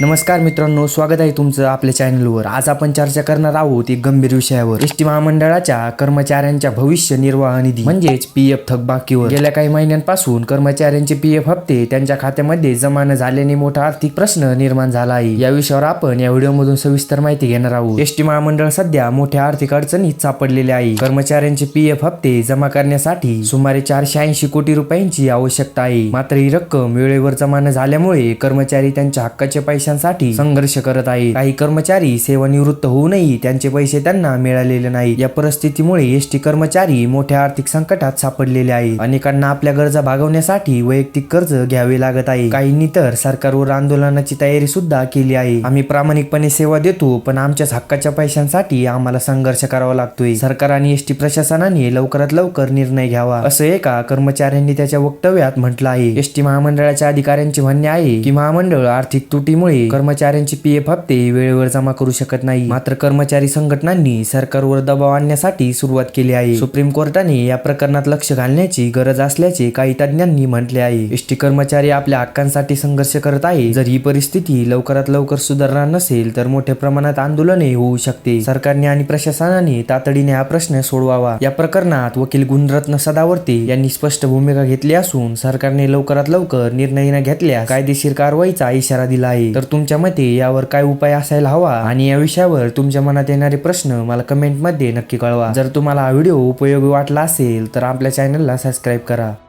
नमस्कार मित्रांनो स्वागत आहे तुमचं आपल्या चॅनलवर. आज आपण चर्चा करणार आहोत एक गंभीर विषयावर. एस टी महामंडळाच्या कर्मचाऱ्यांच्या भविष्य निर्वाह निधी म्हणजेच पी एफ थकबाकीवर. गेल्या काही महिन्यांपासून कर्मचाऱ्यांचे पी एफ हप्ते त्यांच्या खात्यामध्ये जमा न झाल्याने मोठा आर्थिक प्रश्न निर्माण झाला आहे. या विषयावर आपण या व्हिडिओमधून सविस्तर माहिती घेणार आहोत. एस टी महामंडळ सध्या मोठ्या आर्थिक अडचणीत सापडलेले आहे. कर्मचाऱ्यांचे पी एफ हप्ते जमा करण्यासाठी सुमारे चारशे ऐंशी कोटी रुपयांची आवश्यकता आहे. मात्र ही रक्कम वेळेवर जमा न झाल्यामुळे कर्मचारी त्यांच्या हक्काचे पैसे पैशांसाठी संघर्ष करत आहेत. काही कर्मचारी सेवानिवृत्त होऊनही त्यांचे पैसे त्यांना मिळालेले नाही या परिस्थितीमुळे एस टी कर्मचारी मोठ्या आर्थिक संकटात सापडलेले आहेत. अनेकांना आपल्या गरजा भागवण्यासाठी वैयक्तिक कर्ज घ्यावे लागत आहे. काहींनी तर सरकारवर आंदोलनाची तयारी सुद्धा केली आहे. आम्ही प्रामाणिकपणे सेवा देतो पण आमच्याच हक्काच्या पैशांसाठी आम्हाला संघर्ष करावा लागतोय. सरकार आणि एस टी प्रशासनाने लवकरात लवकर निर्णय घ्यावा असं एका कर्मचाऱ्यांनी त्याच्या वक्तव्यात म्हटलं आहे. एस टी महामंडळाच्या अधिकाऱ्यांचे म्हणणे आहे की महामंडळ आर्थिक तुटीमुळे कर्मचाऱ्यांचे पी एफ हप्ते वेळेवर जमा करू शकत नाही. मात्र कर्मचारी संघटनांनी सरकारवर दबाव आणण्यासाठी सुरुवात केली आहे. सुप्रीम कोर्टाने या प्रकरणात लक्ष घालण्याची गरज असल्याचे काही तज्ज्ञांनी म्हटले आहे. एस टी कर्मचारी आपल्या हक्कांसाठी संघर्ष करत आहे. जर ही परिस्थिती लवकरात लवकर सुधारणार नसेल तर मोठ्या प्रमाणात आंदोलने होऊ शकते. सरकारने आणि प्रशासनाने तातडीने हा प्रश्न सोडवावा. या प्रकरणात वकील गुणरत्न सदावर्ते यांनी स्पष्ट भूमिका घेतली असून सरकारने लवकरात लवकर निर्णय न घेतल्यास कायदेशीर कारवाईचा इशारा दिला आहे. तर तुमच्या मते यावर काय उपाय असायला हवा? आणि या विषयावर तुमच्या मनात येणारे प्रश्न मला कमेंटमध्ये नक्की कळवा. जर तुम्हाला हा व्हिडिओ उपयोगी वाटला असेल तर आपल्या चॅनलला सबस्क्राईब करा.